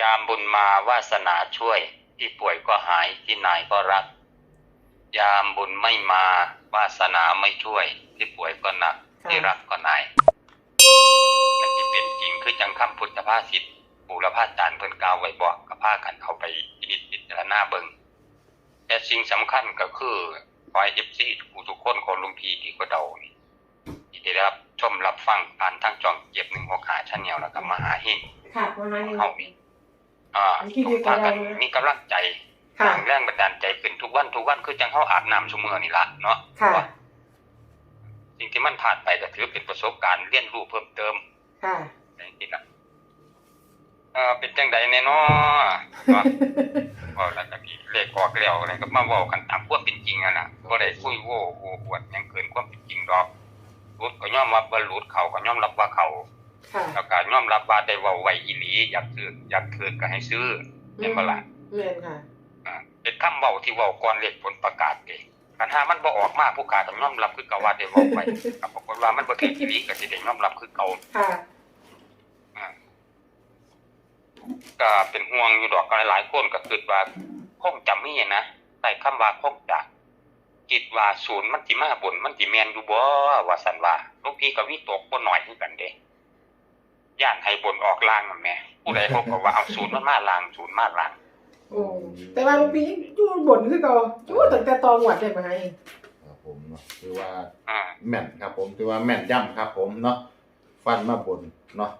ยามบุญมาวาสนาช่วย ที่ป่วยก็หายที่นายก็รัก ยามบุญไม่มาวาสนาไม่ช่วย ที่ป่วยก็หนักค่ะที่รักก็นายมันจะเป็นจริงคือจังคำพุทธภาษิตบูรพาจารย์เพิ่นกล่าวไว้บอกกับพากันเข้าไปพินิจพิจารณาเบิ่งแต่สิ่งสำคัญก็คือขอให้ FC ผู้ทุกคนของลุงพีที่ก็เดานี่ที่ได้รับชมรับฟังผ่านทางช่องเจ็บ165 Channel แล้วก็มหาเฮงค่ะมาให้เฮานี่อ่าอันที่ ดีพากันกว่าเรานะมีกำลังใจค่ะสร้างแรงบันดาลใจขึ้นทุกวันทุกวันคือจังเฮาอาบน้ำชั่วโมงนี่ละเนาะค่ะว่าสิ่งที่มันผ่านไปก็ถือเป็นประสบการณ์เรียนรู้เพิ่มเติมค่ะในที่นั้นเอ่อเป็นจังใดแน่เนาะเนาะก็แล้วก็ที่เลขออกแล้วอะไรก็มาเว้ากันตามความเป็นจริงอะน่ะบ่ได้คุยโว้โอ้อวดหยังเกินความเป็นจริงดอกรุดก็ยอมรับว่ารุดเขาก็ยอมรับว่าเขาค่ะ แล้วก็ยอมรับว่าได้เว้าไว้อีหลีอยากซื้ออยากถือก็ให้ซื้อเห็นบ่ล่ะเรียนค่ะอ่าเป็นคำเว้าที่เว้าก่อนเลขผลประกาศเด้คันหามันบ่ออกมาผู้กาต้องยอมรับคือเก่าว่าได้เว้าไว้ก็ปรากฏว่ามันบ่ถึงอีหลีก็สิได้ยอมรับคือเก่าค่ะอ่าก็เป็นห่วงอยู่ดอกก็หลายๆคนก็คิดว่าคงจะมีนะใส่คำว่าคงจะคิดว่าศูนย์มันสิมาบนมันสิแม่นอยู่บ่ว่าซั่นว่าหลวงพี่ก็วิตกบ่น้อยคือกันเด้ ย่านให้บนออกล่างนั่นแหมผู้ใดเขาก็ว่าเอาศูนย์มันมาล่างศูนย์มาล่างโอ้แต่ว่าลูกพี่อยู่บนคือเก่าอยู่ตั้งแต่ตอนหวดได้มาให้ครับผมเนาะคือว่าอ่าแม่นครับผมคือว่าแม่นย่ำครับผมเนาะฟันมาบนเนาะ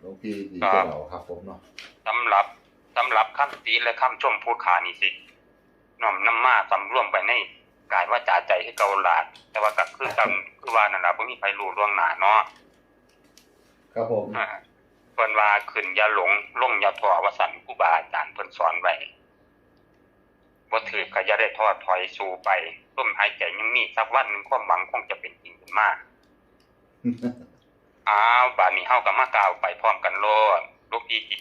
หลวงพี่ดีเจ้าเราครับผมเนาะสำหรับสำหรับคำติและคำชมผู้ขานี่สิน้อมนำมาสำรวมไปในกายว่าจาใจให้เกาหลาดแต่ว่าก็คือจังคือว่านั่นล่ะบ่มีใครรู้ล่วงหน้าเนาะ ครับผมอ่าเพิ่นว่าขึ้นอย่าหลงลงอย่าท้อว่าสั่นครูบาอาจารย์เพิ่นสอนไว้บ่ถือก็อย่าได้ท้อถอยสู่ไปลมหายใจยังมีสักวันหนึงความหวังคงจะเป็นจริงขึ้นมาอ้าวบัดนี้เฮาก็มากล่าวไปพร้อมกันโลดลูกพี่จิ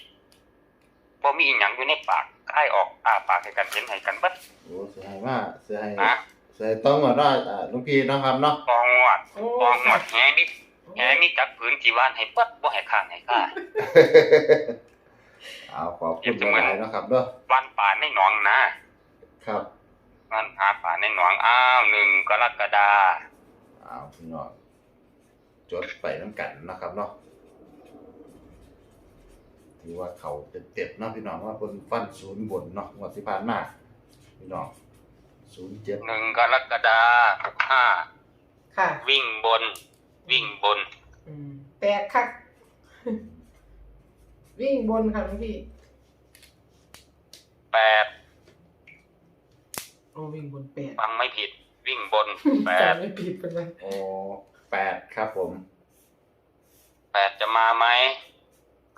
บ่มีอีหยังอยู่ในปากคายออกอ้าปากให้กันเห็นให้กันเบิดโอ้เสียหายว่าเสียหายนะเสียหายต้องว่าได้อ่าหลวงพี่เนาะครับเนาะปองวดโอ้ปองวดแหนี่ แหนี่จักผืนจีวานให้เบิดบ่ให้ข้างให้ค่าเอาขอบเก็คุบณจังเหมือนหลายๆเนาะครับเนาะวันป่าในหนองนะครับวันหาป่าในหนองอ้าวหนึ่งกรกฎาเอาพี่น้องจดไปน้ำกันนะครับเนาะถือว่าเขาเต็มๆเนาะพี่น้องว่าบนฟันศูนย์บนเนาะงวดที่ผ่านมาพี่น้องศูนย์เจ็ดหนึ่งกรกฎาหกห้าค่ะวิ่งบน วิ่งบน อืมแตกคัก วิ่งบนค่ะลูกพี่ แปดโอ้วิ่งบนแปดฟังไม่ผิด วิ่งบนแปดจำไม่ผิดเป็นไรโอ้แปดครับผม แปดจะมาไหม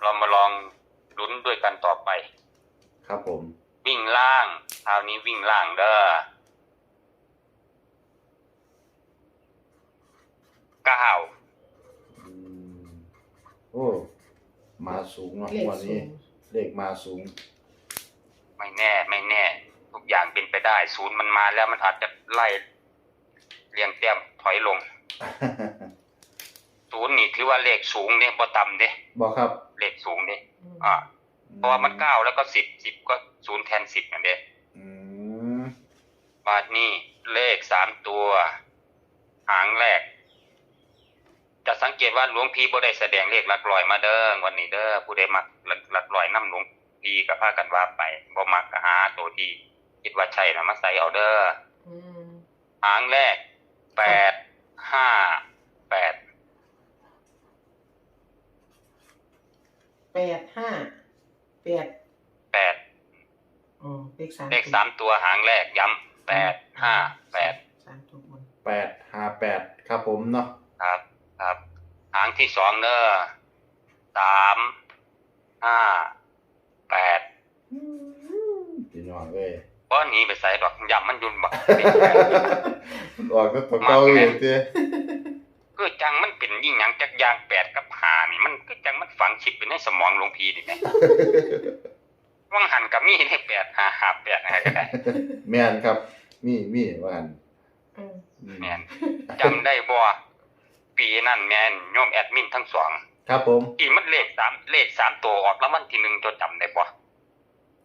เรามาลองลุ้นด้วยกันต่อไป ครับผม วิ่งล่างคราวนี้วิ่งล่างเด้อ เก้าอืมโอ้ มาสูงเนาะเลขวันสูนี้ งเลขมาสูง ไม่แน่ ไม่แน่ ทุกอย่างเป็นไปได้ ศูนย์มันมาแล้วมันอาจจะไล่เรียงแต้มถอยลง ศูนย์นี่ถือว่าเลขสูงเนี่ยบ่ต่ำเด้บอกครับเลขสูงเด้อ่าเพราะว่ามันเก้าแล้วก็สิบสิบก็ศูนย์แทนสิบนั่นเด้อืมบาทนี้เลขสามตัว หางแรก จะสังเกตว่าหลวงพี่บ่ได้แสดงเลขหลักลอยมาเด้อวันนี้เด้อผู้ใดมักหลักหลักลอยน้ำหลวงพี่ก็พากันว่าไปบ่มักก็หาตัวที่คิดว่าใช่นะมาใส่เอาเด้ออืมหางแรกแปดห้าแปดแปดห้าแปดแปดอ๋อเลขสามเลขสามตัวหางแรกย้ำแปดห้าแปดสามตัวบนแปดห้าแปดครับผมเนาะ ครับครับ หาง ที่สองเนอะสามห้าแปดอืมพี่น้องเอ้ยเพราะหนีไปใส่ดอกย้ำมันยุนบักออกก็ตัวเก่าอยู่เจ้คือจังมันเป็นยิ่งหยังจักอยางแปดกับหานี่ มันคือจังมันฝังชิปอยู่ในสมองหลวงพีนี่ไหมว่างหันกับมีในแปดหาหาแปดอะไรก็ได้แม่นครับ มีมีว่ากันอืมอืมแม่นจำได้บ่ ปีนั่นแม่นโยมแอดมินทั้งสองครับผมอีมันเลขสามเลขสามตัวออกแล้ววันที่หนึ่งจดจำได้บ่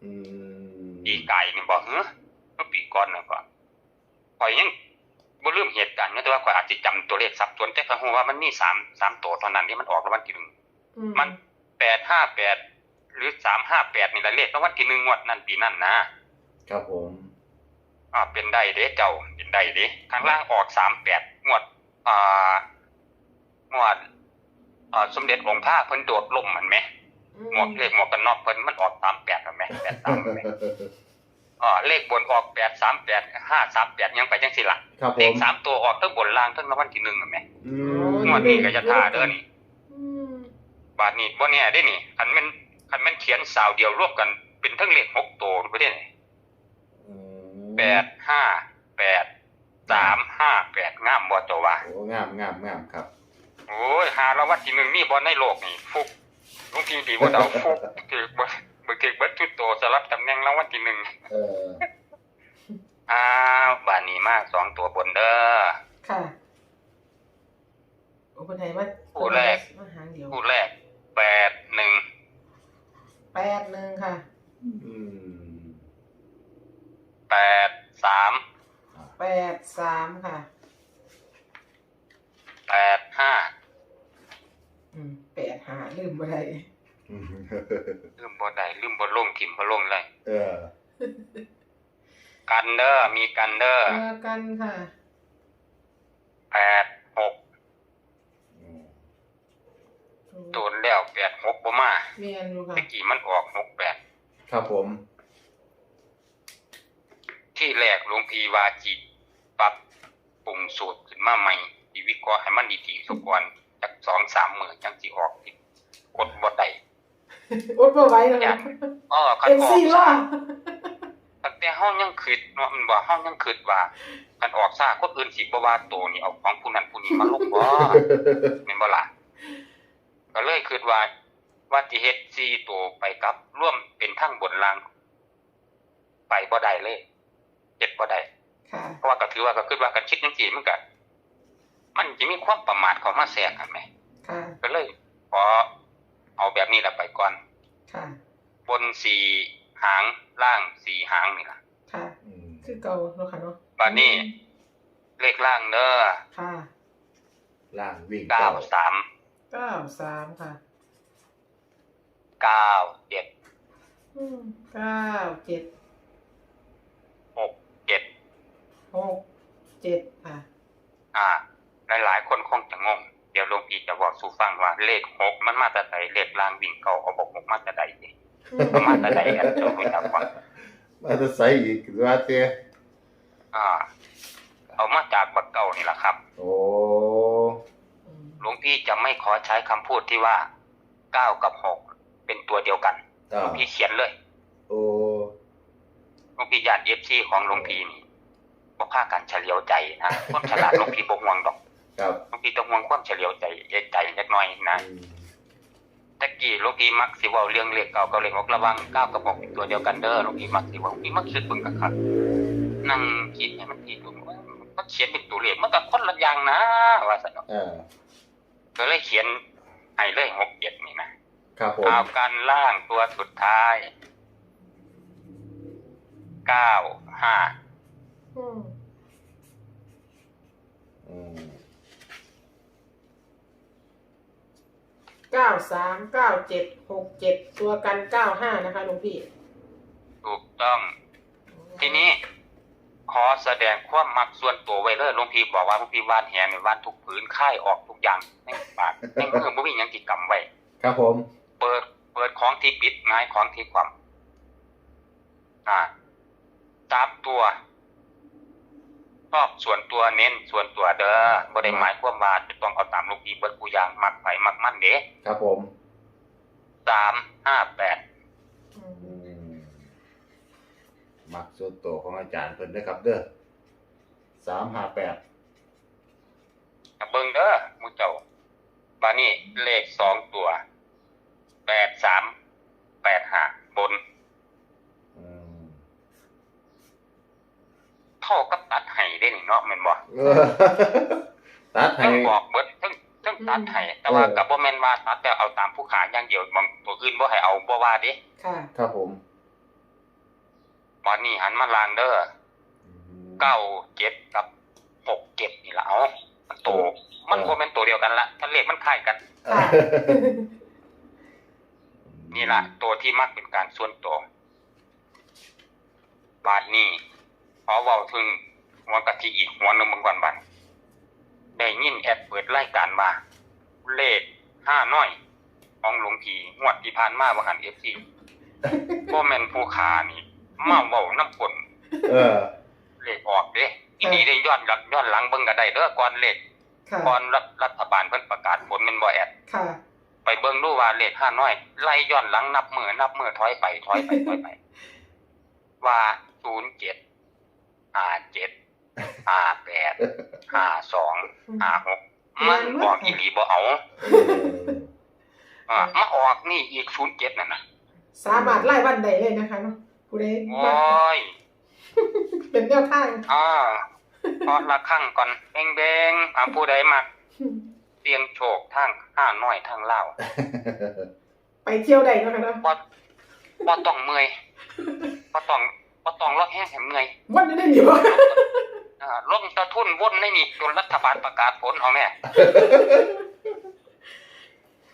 อืมปีไก่นี่บ่เฮ้อเมื่อปีก่อนนะบ่ข่อยยังบ่ลืมเหตุการณ์นะแต่ว่าข่อยอาจจะจำตัวเลขสับสนแต่ก็ฮู้ว่ามันมีสามสามตัวเท่านั้นที่มันออกแล้ววันที่หนึ่งอืมันแปดห้าแปดหรือสามห้าแปดนี่แหละเลขแล้ววันที่หนึ่งงวดนั้นปีนั้นนะครับผมอ่าเป็นได้เด้เจ้าเป็นได้เด้ข้างล่างออกสามแปดงวดอ่า งวดอ่าสมเด็จองค์พระเพิ่นโดดล่มมันไหมหมวกเลขหมวกกันน็อกเพิ่นมันออกสามแปดกันไหมแปดสามไหมอ่าเลขบนออกแปดสามแปดห้าสามแปดยังไปจังสิล่ะครับผเลขมสามตัวออกทั้งบนล่างทั้งรางวัลที่หนึ่งกันไหมอืมงวดนี้ก็จะท่าเด้อนี่อืมบาทนี้บ่แน่ได้นี่คันแมันคันแมันเขียนสาวเดียวรวบกันเป็นทั้งเลขหกตัวไปได้นี่อืมแปดห้าแปดสามห้าแปดงามบ่ตัววะโอ้งามงามงามครับ โอ้ยหารางวัลที่หนึ่งนี่บ่ในโลกนี่ฟุกลุงพี่ดีบ่เดาฟุกถือบ่บ่ถือเบิดทุกตัวสลับตำแหน่งรางวัลที่หนึ่งเอออ้าวบานนี้มากสองตัวบนเด้อค่ะโอ้คนไทยมาคู่แรกมาหางเดียวคู่แรกแปดหนึ่งแปดหนึ่งค่ะอืมแปดสามแปดสามค่ะแปดห้า อืมแปดหาลืมอะไรอืมลืมบ่ได้ลืมบ่ลงทิมบ่ลงเลยเออ กันเด้อมีกันเด้อเจอกันค่ะแปดหกโดนแล้วแปดหกบ่มาเมียนอยู่ค่ะตะกี้มันออกหกแปดครับผม ที่แรกหลวงพีวาจิตปรับปรุงสูตรขึ้นมาใหม่ดีวิเคราะห์ให้มันดีๆสักวัน จากสองสามมือจังสิออกติดกดบ่ได้อดบ่ไหว้เลยอย่างอ้อคันเอ็นออกซีว่าตั้งแต่เฮายังคิดเนาะมันว่าเฮายังคิดว่าคันออกซ่าคนอื่นสิบ่ว่าโตนี่เอาของผู้นั้นผู้นี้มาลงบ่แม่นบ่ล่ะก็เลยคิดว่าว่าสิเฮ็ด4ตัวไปกับร่วมเป็นทั้งบนล่างไปบ่ได้เลยเฮ็ดบ่ได้ค่ะเพราะว่าก็ถือว่าก็คิดว่ากันคิดจังซี่มันก็ มันจะมีความประมาทเข้ามาแทรกกันแหมค่ะก็เลยขอเอาแบบนี้ละไปก่อนค่ะบนสี่หางล่างสี่หางนี่ล่ะค่ะอืมคือเก่าเนาะค่ะเนาะบัดนี้เลขล่างเด้อค่ะล่างวิ่งเก้าสามเก้าสามค่ะเก้าเจ็ดอืมเก้าเจ็ดหกเจ็ดหกเจ็ดค่ะอ่า หลายๆ คนคงจะงง เดี๋ยวหลวงพี่จะบอกสู่ฟังว่าเลขหกมันมาแต่ไหนเลขล่างวิ่งเก่าเอาบอกหกมาแต่ไหนนี่อืมันมาแต่ไหนกันเจ้ารู้จักว่ามาจะใส่อีกหรือว่าเต้อ่า เอามาจากบักเก่านี่แหละครับ โอ้อืมหลวงพี่จะไม่ขอใช้คำพูดที่ว่าเก้ากับหกเป็นตัวเดียวกันหลอ่าวงพี่เขียนเลย โอ้หลวงพี่ญาติเอฟซีของหลวงพี่นี่บ่พากันเฉลียวใจนะความฉลาดหลวงพี่บ่ห่วงดอก ครับหลวงพี่ต้องห่วงความเฉลียวใจเอ็ดใจจักหน่อยนะอืมตะกี้หลวงพี่มักสิเว้าเรื่องเลขเก่าก็เลยบอกระวังเก้ากับหกเป็นตัวเดียวกันเด้อหลวงพี่มักสิเว้าหลวงพี่มักคิดเบิ่งกัคักนั่งคิดให้มันผิดว่ามันเขียนเป็นตัวเลขมันก็คนละอย่างนะว่าซั่นเนาะอ่าก็เลยเขียนให้เลยหกเจ็ดนี่นะครับผมเอาการล่างตัวสุดท้ายเก้าห้า อืม อืม เก้าสามเก้าเจ็ดหกเจ็ดตัวกันเก้าห้านะคะหลวงพี่ถูกต้อง ทีนี้ขอแสดงความมักส่วนตัวไว้เลยหลวงพี่บอกว่าหลวงพี่วานแหนี่วานทุกผืนค่ายออกทุกอย่างในปากในมือบ่มีหยังติดกำไว้ครับผม เปิดเปิดของที่ปิดง่ายของที่ความอ่าตามตัว ชอบส่วนตัวเน้นส่วนตัวเด้อบ่ได้หมายความว่าจะต้องเอาตามหลวงพี่เบิดกูอย่างมักไผมักมันเด้ครับผมสามห้าแปดอือืมมมักส่วนตัวของอาจารย์เพิ่นเด้อครับเด้อสามห้าแปดเบิ่งเด้อหมูเจ้าบานี้เลขสองตัวแปดสามแปดห้าบนอืมเท่ากับตัดให้ ได้นี่เนาะแม่นบ่เออตัดให้ทั้งบอกเบิดทั้งทั้งตัดให้แต่ว่าเออก็บ่แม่นว่าตัดแต่เอาตามผู้ขาอย่างเดียวบางตัวอื่นบ่ให้เอาบ่ว่าเด้ค่ะครับผมวันนี้หันมาลางเด้อเก้าเจ็ดกับหกเจ็ดนี่ละเอามันโตมันบ่แม่นตัวเดียวกันละถ้าเลขมันคล้ายกันค่ะนี่ละตัวที่มักเป็นการส่วนตัวบาทนี้ขอเว้าถึง หัวกะทิอีกหัวหนึงเบิ่งก่อนบัดได้ยินแอดเปิดรายการมาเลขห้าน้อยของหลวงพี่งวดที่ผ่านมาบ่หัน FC บ่แม่นผู้ขานี่มาเว้าน้ำกลเออ เลขออกเด้อีนี่ได้ย้อนหลังย้อนหลังเบิ่งก็ได้เด้อก่อนเลขค่ะก่อนรัฐรัฐบาลเพิ่นประกาศผลแม่นบ่แอด ค่ะ ไปเบิ่งดูว่าเลขห้าน้อยไล่ย้อนหลังนับมือนับมือถอยไปถอยไปถอยไป ว่าศูนย์เจ็ดห้าเจ็ด ห้าแปดห้าสองห้าหกมันบอกอีหลีบ่เอาอ่ามาออกนี่อีกศูนย์เจ็ดนั่นนะสามารถไล่วันใดเลยนะคะเนาะผู้ใดโอ้มายเป็นแนวทางอ่าพอละครั้งก่อนเบ่งเบงๆอ่าผู้ใดมักเสียงโชคทางห้าน้อยทางเล่าวไปเที่ยวใดเนาะคะเนาะบ่บ่ต้องเมื่อยบ่ต้องบ่ต้องรอแห้งให้เมื่อยวันนี้ได้หนิวะ อ่าลงตะทุนวนในนี่จนรัฐบาลประกาศผลเอาแม่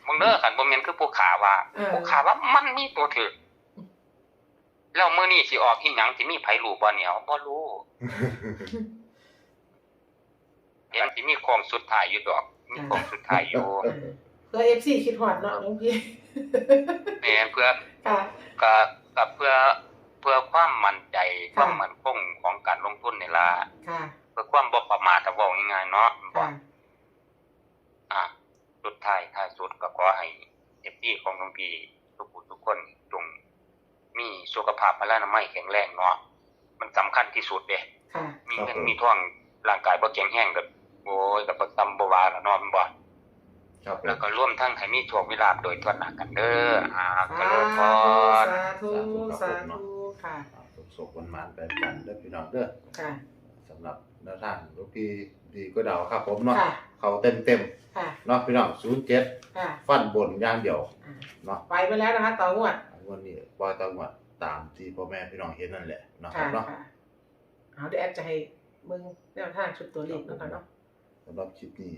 มึงเด้อคันบ่แม่นคือผู้ขาว่าเออ ผู้ขาว่ามันมีตัวถือแล้วมื้อนี้สิออกอีหยังสิมีไผรู้บ่เนี่ยบ่รู้เห็นสิมีโค้งสุดท้ายอยู่ดอก มีโค้งสุดท้ายอยู่เพื่อเอฟซีคิดหอดเนาะหลวงพี่ แม่นเพื่อ ค่ะ ก็ก็เพื่อเพื่อความมั่นใจค่ะความมั่นคงของการลงทุนนี่ล่ะค่ะ เพื่อความบ่ประมาทถ้าเว้าง่ายๆเนาะบ่ค่ะอะสุดท้ายท้ายสุดก็ขอให้เอฟซีของหลวงพี่ทุกผู้ทุกคนจงมีสุขภาพพลานามัยแข็งแรงเนาะมันสำคัญที่สุดเด้ค่ะมีครับเงินผมมีท่องร่างกายบ่แข็งแรงก็โอ้ยก็บ่ซ้ำบ่ว่าแล้วเนาะแม่นบ่ครับผแล้วมก็ร่วมทั้งให้มีโชคมีลาภโดยทั่วหน้ากันเด้ออ่าเจสาริญพธุรสาธุสาธุ ค่ะ สุขวันมานไปกันเด้อพี่น้องเด้อค่ะ สำหรับแนวทางลูกพี่ดีก็เดาครับผมเนาะค่ะ เขาเต็มเต็มค่ะ ๆเนาะพี่น้องศูนย์เจ็ดค่ะฟันบนอย่างเดียวอ่าเนาะไปไปแล้วนะคะต่องวดวันนี้ปล่อยตังหวัดตามที่พ่อแม่พี่น้องเห็นนั่นแหละเนาะครัค่ะบเนาะ ค่ะเอาเดี๋ยวแอดจะให้มึงแนวทางชุดตัวเลขแล้วกันเนาะ สำหรับคลิปนี้